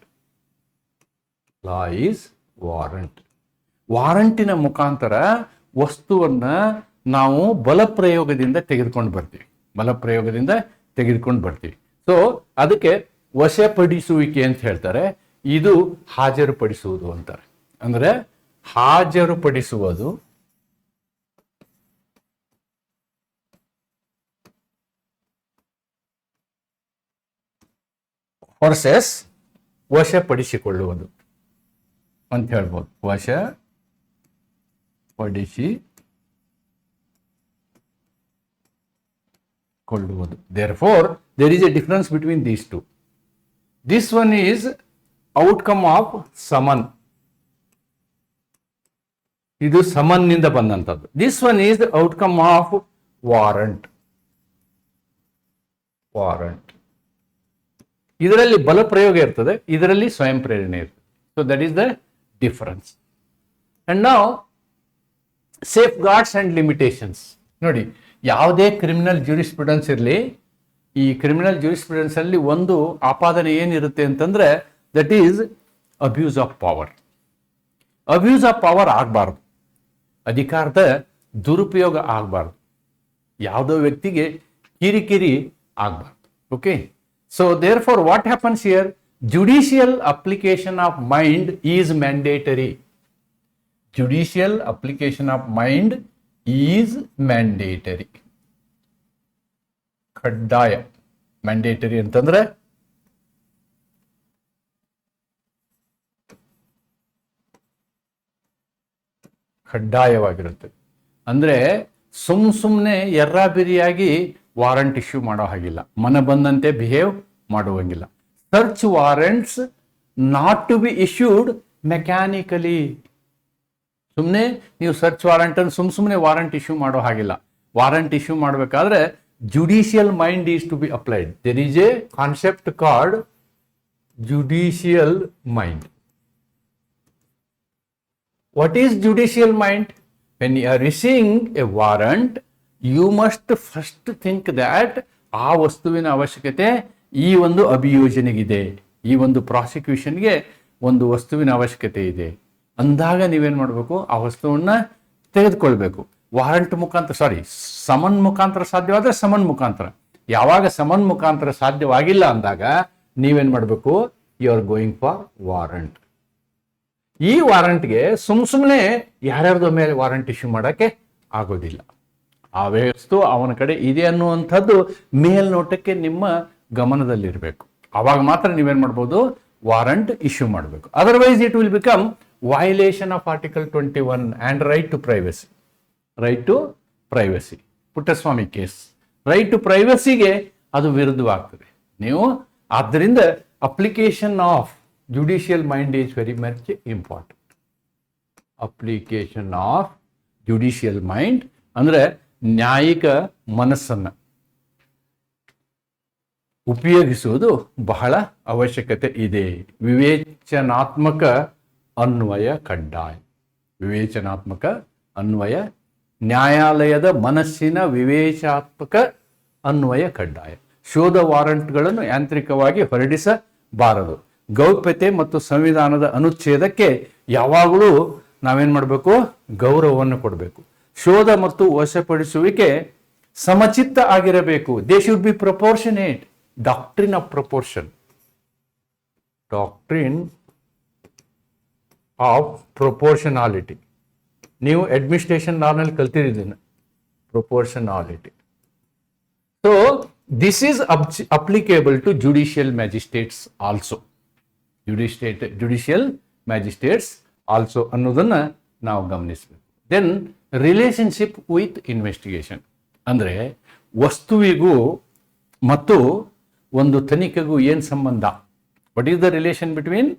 law is warrant ವಾರಂಟಿನ ಮುಖಾಂತರ ವಸ್ತುವನ್ನ ನಾವು ಬಲಪ್ರಯೋಗದಿಂದ ತೆಗೆದುಕೊಂಡು ಬರ್ತೀವಿ. ಬಲಪ್ರಯೋಗದಿಂದ ತೆಗೆದುಕೊಂಡು ಬರ್ತೀವಿ. So ಅದಕ್ಕೆ ವಶಪಡಿಸುವಿಕೆ ಅಂತ ಹೇಳ್ತಾರೆ. ಇದು ಹಾಜರುಪಡಿಸುವುದು ಅಂತಾರೆ. ಅಂದ್ರೆ ಹಾಜರುಪಡಿಸುವುದು. ವರ್ಸಸ್ ವಶಪಡಿಸಿಕೊಳ್ಳುವುದು ಅಂತ ಹೇಳ್ಬೋದು. ವಶ ಪಡಿಸಿ ಕೊಳ್ಳುವುದು therefore there is a difference between these two this one is outcome of summon ಇದು ಸಮನ್ನಿಂದ ಬಂದಂಥದ್ದು this one is outcome of warrant warrant ಇದರಲ್ಲಿ ಬಲ ಪ್ರಯೋಗ ಇರ್ತದೆ, ಇದರಲ್ಲಿ ಸ್ವಯಂ ಪ್ರೇರಣೆ ಇರ್ತದೆ. So that is the difference and ನಾವು ಸೇಫ್ ಗಾರ್ಡ್ಸ್ ಅಂಡ್ ಲಿಮಿಟೇಷನ್ಸ್ ನೋಡಿ, ಯಾವುದೇ ಕ್ರಿಮಿನಲ್ ಜ್ಯೂರಿಸ್ಪ್ರುಡೆನ್ಸ್ ಇರಲಿ, ಈ ಕ್ರಿಮಿನಲ್ ಜ್ಯೂರಿಸ್ಪ್ರುಡೆನ್ಸ್ ಅಲ್ಲಿ ಒಂದು ಆಪಾದನೆ ಏನಿರುತ್ತೆ ಅಂತಂದ್ರೆ that is abuse of power abuse of power ಆಗಬಾರ್ದು. ಅಧಿಕಾರದ ದುರುಪಯೋಗ ಆಗಬಾರ್ದು. ಯಾವುದೋ ವ್ಯಕ್ತಿಗೆ ಕಿರಿಕಿರಿ ಆಗಬಾರ್ದು. Okay so therefore what happens here judicial application of mind is mandatory judicial application of mind is mandatory ಕಡ್ಡಾಯ. ಮ್ಯಾಂಡೇಟರಿ ಅಂತಂದ್ರೆ ಕಡ್ಡಾಯವಾಗಿರುತ್ತೆ. ಅಂದ್ರೆ ಸುಮ್ ಸುಮ್ಮನೆ ಎರ್ರಾಬಿರಿಯಾಗಿ ವಾರಂಟ್ ಇಶ್ಯೂ ಮಾಡೋ ಹಾಗಿಲ್ಲ. ಮನ ಬಂದಂತೆ behave ಮಾಡುವಂಗಿಲ್ಲ. Search warrants not to be issued mechanically. ಸುಮ್ಮನೆ ನೀವು ಸರ್ಚ್ ವಾರಂಟನ್ನು ಸುಮ್ ಸುಮ್ಮನೆ ವಾರಂಟ್ ಇಶ್ಯೂ ಮಾಡೋ ಹಾಗಿಲ್ಲ. ವಾರಂಟ್ ಇಶ್ಯೂ ಮಾಡಬೇಕಾದ್ರೆ judicial mind is to be applied. There is a concept called judicial mind. What is judicial mind? When you are issuing a warrant, you must first think that ಆ ವಸ್ತುವಿನ ಅವಶ್ಯಕತೆ ಈ ಒಂದು ಅಭಿಯೋಜನೆಗಿದೆ. ಈ ಒಂದು ಪ್ರಾಸಿಕ್ಯೂಷನ್ಗೆ ಒಂದು ವಸ್ತುವಿನ ಅವಶ್ಯಕತೆ ಇದೆ. ಅಂದಾಗ ನೀವೇನು ಮಾಡಬೇಕು? ಆ ವಸ್ತುವನ್ನ ತೆಗೆದುಕೊಳ್ಬೇಕು. ವಾರಂಟ್ ಮುಖಾಂತರ ಸಾರಿ ಸಮನ್ ಮುಖಾಂತರ ಸಾಧ್ಯವಾದರೆ ಸಮನ್ ಮುಖಾಂತರ. ಯಾವಾಗ ಸಮನ್ ಮುಖಾಂತರ ಸಾಧ್ಯವಾಗಿಲ್ಲ ಅಂದಾಗ ನೀವೇನು ಮಾಡಬೇಕು? You are going for warrant ಈ ವಾರಂಟ್ಗೆ ಸುಮ್ ಸುಮ್ಮನೆ ಯಾರ್ಯಾರ್ದೋ ಮೇಲೆ ವಾರಂಟ್ ಇಶ್ಯೂ ಮಾಡೋಕ್ಕೆ ಆಗೋದಿಲ್ಲ. ಆ ವ್ಯವಸ್ಥೆ ಅವನ ಕಡೆ ಇದೆ ಅನ್ನುವಂಥದ್ದು ಮೇಲ್ನೋಟಕ್ಕೆ ನಿಮ್ಮ ಗಮನದಲ್ಲಿರಬೇಕು. ಆವಾಗ ಮಾತ್ರ ನೀವೇನು ಮಾಡ್ಬೋದು? ವಾರಂಟ್ ಇಶ್ಯೂ ಮಾಡಬೇಕು. Otherwise it will become violation of article twenty one and right to privacy right to privacy Puttaswamy case. Right to ಪ್ರೈವಸಿಗೆ ಅದು ವಿರುದ್ಧವಾಗ್ತದೆ. ನೀವು ಆದ್ದರಿಂದ application of judicial mind is very much important application of judicial mind ಅಂದರೆ ನ್ಯಾಯಿಕ ಮನಸ್ಸನ್ನು ಉಪಯೋಗಿಸುವುದು ಬಹಳ ಅವಶ್ಯಕತೆ ಇದೆ. ವಿವೇಚನಾತ್ಮಕ ಅನ್ವಯ ಕಡ್ಡಾಯ. ವಿವೇಚನಾತ್ಮಕ ಅನ್ವಯ, ನ್ಯಾಯಾಲಯದ ಮನಸ್ಸಿನ ವಿವೇಚಾತ್ಮಕ ಅನ್ವಯ ಕಡ್ಡಾಯ. ಶೋಧ ವಾರಂಟ್ಗಳನ್ನು ಯಾಂತ್ರಿಕವಾಗಿ ಹೊರಡಿಸಬಾರದು. ಗೌಪ್ಯತೆ ಮತ್ತು ಸಂವಿಧಾನದ ಅನುಚ್ಛೇದಕ್ಕೆ ಯಾವಾಗಲೂ ನಾವೇನ್ ಮಾಡಬೇಕು? ಗೌರವವನ್ನು ಕೊಡಬೇಕು. ಶೋಧ ಮತ್ತು ವಶಪಡಿಸುವಿಕೆ ಸಮಚಿತ್ತ ಆಗಿರಬೇಕು. They should be proportionate doctrine of proportion doctrine of proportionality ನೀವು ಅಡ್ಮಿನಿಸ್ಟ್ರೇಷನ್ ಲಾನಲ್ಲಿ ಕಲ್ತಿರಿದ್ದೀನಿ proportionality so this is applicable to judicial magistrates also ಜುಡಿಸ್ಟೇಟ್ judicial magistrates also ಅನ್ನೋದನ್ನು ನಾವು ಗಮನಿಸಬೇಕು. ದೆನ್ ರಿಲೇಷನ್ಶಿಪ್ ವಿತ್ ಇನ್ವೆಸ್ಟಿಗೇಷನ್ ಅಂದರೆ, ವಸ್ತುವಿಗೂ ಮತ್ತು ಒಂದು ತನಿಖೆಗೂ ಏನು ಸಂಬಂಧ? What is the relation between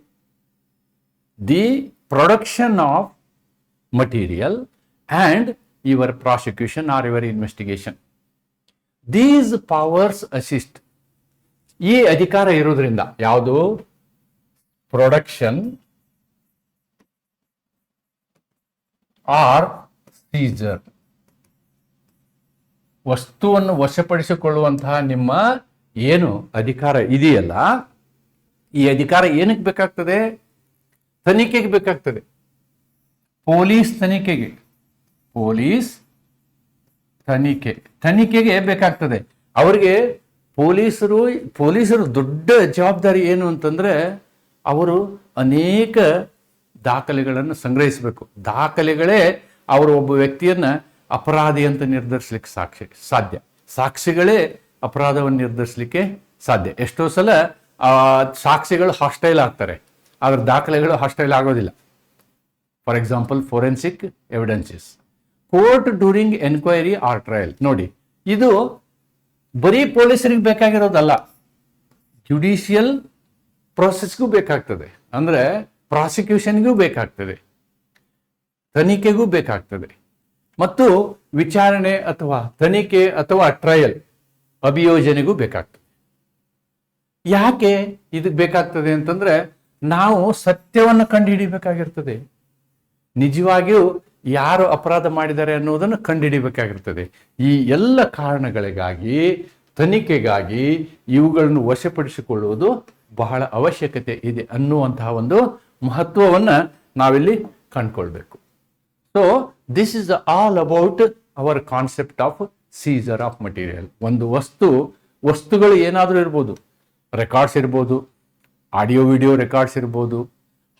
the production of material and your prosecution or your investigation these powers assist ಈ ಅಧಿಕಾರ ಇರೋದ್ರಿಂದ ಯಾವುದು? ಪ್ರೊಡಕ್ಷನ್ ಆರ್ ಸೀಸರ್ ವಸ್ತುವನ್ನು ವಶಪಡಿಸಿಕೊಳ್ಳುವಂತಹ ನಿಮ್ಮ ಏನು ಅಧಿಕಾರ ಇದೆಯಲ್ಲ? ಈ ಅಧಿಕಾರ ಏನಕ್ಕೆ ಬೇಕಾಗ್ತದೆ? ತನಿಖೆಗೆ ಬೇಕಾಗ್ತದೆ. ಪೊಲೀಸ್ ತನಿಖೆಗೆ. ಪೊಲೀಸ್ ತನಿಖೆ. ತನಿಖೆಗೆ ಬೇಕಾಗ್ತದೆ. ಅವರಿಗೆ ಪೊಲೀಸರು ಪೊಲೀಸರು ದೊಡ್ಡ ಜವಾಬ್ದಾರಿ ಏನು ಅಂತಂದ್ರೆ ಅವರು ಅನೇಕ ದಾಖಲೆಗಳನ್ನು ಸಂಗ್ರಹಿಸಬೇಕು. ದಾಖಲೆಗಳೇ ಅವರು ಒಬ್ಬ ವ್ಯಕ್ತಿಯನ್ನು ಅಪರಾಧಿ ಅಂತ ನಿರ್ಧರಿಸಲಿಕ್ಕೆ ಸಾಕ್ಷಿ, ಸಾಧ್ಯ. ಸಾಕ್ಷಿಗಳೇ ಅಪರಾಧವನ್ನು ನಿರ್ಧರಿಸಲಿಕ್ಕೆ ಸಾಧ್ಯ. ಎಷ್ಟೋ ಸಲ ಸಾಕ್ಷಿಗಳು ಹಾಸ್ಟೈಲ್ ಆಗ್ತಾರೆ. ಆದ್ರೆ ದಾಖಲೆಗಳು ಹಾಸ್ಟೈಲ್ ಆಗೋದಿಲ್ಲ. For example forensic evidences court during enquiry or trial ನೋಡಿ, ಇದು ಬರೀ ಪೊಲೀಸರಿಗೆ ಬೇಕಾಗಿರೋದಲ್ಲ. ಜುಡಿಷಿಯಲ್ ಪ್ರೊಸೆಸ್ಗೂ ಬೇಕಾಗ್ತದೆ. ಅಂದರೆ ಪ್ರಾಸಿಕ್ಯೂಷನ್ಗೂ ಬೇಕಾಗ್ತದೆ. ತನಿಖೆಗೂ ಬೇಕಾಗ್ತದೆ. ಮತ್ತು ವಿಚಾರಣೆ ಅಥವಾ ತನಿಖೆ ಅಥವಾ ಟ್ರಯಲ್ ಅಭಿಯೋಜನೆಗೂ ಬೇಕಾಗ್ತದೆ. ಯಾಕೆ ಇದಕ್ಕೆ ಬೇಕಾಗ್ತದೆ ಅಂತಂದ್ರೆ ನಾವು ಸತ್ಯವನ್ನು ಕಂಡುಹಿಡಿಬೇಕಾಗಿರ್ತದೆ. ನಿಜವಾಗಿಯೂ ಯಾರು ಅಪರಾಧ ಮಾಡಿದ್ದಾರೆ ಅನ್ನೋದನ್ನು ಕಂಡುಹಿಡಿಬೇಕಾಗಿರ್ತದೆ. ಈ ಎಲ್ಲ ಕಾರಣಗಳಿಗಾಗಿ, ತನಿಖೆಗಾಗಿ ಇವುಗಳನ್ನು ವಶಪಡಿಸಿಕೊಳ್ಳುವುದು ಬಹಳ ಅವಶ್ಯಕತೆ ಇದೆ ಅನ್ನುವಂತಹ ಒಂದು ಮಹತ್ವವನ್ನು ನಾವಿಲ್ಲಿ ಕಂಡುಕೊಳ್ಬೇಕು. So this is all about our concept of seizure of material ಒಂದು ವಸ್ತು, ವಸ್ತುಗಳು ಏನಾದರೂ ಇರ್ಬೋದು. ರೆಕಾರ್ಡ್ಸ್ ಇರ್ಬೋದು ಆಡಿಯೋ ವಿಡಿಯೋ ರೆಕಾರ್ಡ್ಸ್ ಇರ್ಬೋದು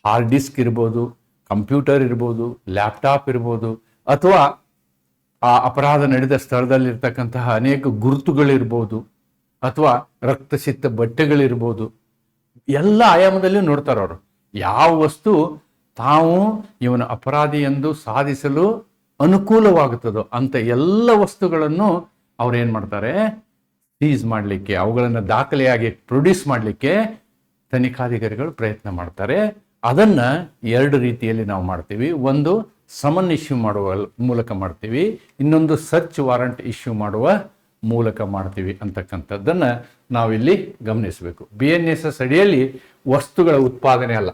ಹಾರ್ಡ್ ಡಿಸ್ಕ್ ಇರ್ಬೋದು ಕಂಪ್ಯೂಟರ್ ಇರ್ಬೋದು ಲ್ಯಾಪ್ಟಾಪ್ ಇರ್ಬೋದು, ಅಥವಾ ಆ ಅಪರಾಧ ನಡೆದ ಸ್ಥಳದಲ್ಲಿರ್ತಕ್ಕಂತಹ ಅನೇಕ ಗುರುತುಗಳಿರ್ಬೋದು, ಅಥವಾ ರಕ್ತಸಿತ್ತ ಬಟ್ಟೆಗಳಿರ್ಬೋದು ಎಲ್ಲ ಆಯಾಮದಲ್ಲಿ ನೋಡ್ತಾರೆ ಅವರು. ಯಾವ ವಸ್ತು ತಾವು ಇವನ ಅಪರಾಧಿ ಎಂದು ಸಾಧಿಸಲು ಅನುಕೂಲವಾಗುತ್ತದೋ ಅಂತ ಎಲ್ಲ ವಸ್ತುಗಳನ್ನು ಅವ್ರು ಏನು ಮಾಡ್ತಾರೆ? ಸೀಸ್ ಮಾಡಲಿಕ್ಕೆ, ಅವುಗಳನ್ನು ದಾಖಲೆಯಾಗಿ ಪ್ರೊಡ್ಯೂಸ್ ಮಾಡಲಿಕ್ಕೆ ತನಿಖಾಧಿಕಾರಿಗಳು ಪ್ರಯತ್ನ ಮಾಡ್ತಾರೆ. ಅದನ್ನ ಎರಡು ರೀತಿಯಲ್ಲಿ ನಾವು ಮಾಡ್ತೀವಿ. ಒಂದು ಸಮನ್ ಇಶ್ಯೂ ಮಾಡುವ ಮೂಲಕ ಮಾಡ್ತೀವಿ. ಇನ್ನೊಂದು ಸರ್ಚ್ ವಾರಂಟ್ ಇಶ್ಯೂ ಮಾಡುವ ಮೂಲಕ ಮಾಡ್ತೀವಿ ಅಂತಕ್ಕಂಥದ್ದನ್ನು ನಾವಿಲ್ಲಿ ಗಮನಿಸಬೇಕು. ಬಿ ಎನ್ ಎಸ್ ಎಸ್ ಅಡಿಯಲ್ಲಿ ವಸ್ತುಗಳ ಉತ್ಪಾದನೆ ಅಲ್ಲ,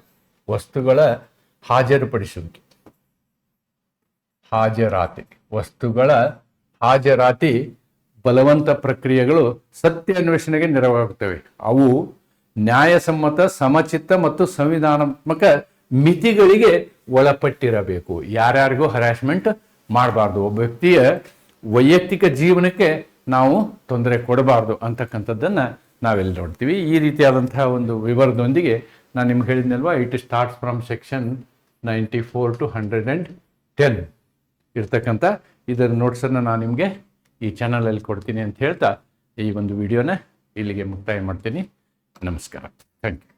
ವಸ್ತುಗಳ ಹಾಜರುಪಡಿಸುವಿಕೆ. ಹಾಜರಾತಿ, ವಸ್ತುಗಳ ಹಾಜರಾತಿ ಬಲವಂತ ಪ್ರಕ್ರಿಯೆಗಳು ಸತ್ಯ ಅನ್ವೇಷಣೆಗೆ ನೆರವಾಗುತ್ತವೆ. ಅವು ನ್ಯಾಯಸಮ್ಮತ, ಸಮಚಿತ್ತ ಮತ್ತು ಸಂವಿಧಾನಾತ್ಮಕ ಮಿತಿಗಳಿಗೆ ಒಳಪಟ್ಟಿರಬೇಕು. ಯಾರ್ಯಾರಿಗೂ ಹರಾಸ್ಮೆಂಟ್ ಮಾಡಬಾರ್ದು. ಒಬ್ಬ ವ್ಯಕ್ತಿಯ ವೈಯಕ್ತಿಕ ಜೀವನಕ್ಕೆ ನಾವು ತೊಂದರೆ ಕೊಡಬಾರ್ದು ಅಂತಕ್ಕಂಥದ್ದನ್ನು ನಾವೆಲ್ಲಿ ನೋಡ್ತೀವಿ. ಈ ರೀತಿಯಾದಂತಹ ಒಂದು ವಿವರದೊಂದಿಗೆ ನಾನು ನಿಮ್ಗೆ ಹೇಳಿದ್ನಲ್ವಾ it starts from section ninety four to hundred and ten ಇರ್ತಕ್ಕಂಥ ಇದರ ನೋಟ್ಸನ್ನು ನಾನು ನಿಮಗೆ ಈ ಚಾನಲಲ್ಲಿ ಕೊಡ್ತೀನಿ ಅಂತ ಹೇಳ್ತಾ ಈ ಒಂದು ವಿಡಿಯೋನ ಇಲ್ಲಿಗೆ ಮುಕ್ತಾಯ ಮಾಡ್ತೀನಿ. ನಮಸ್ಕಾರ. Thank you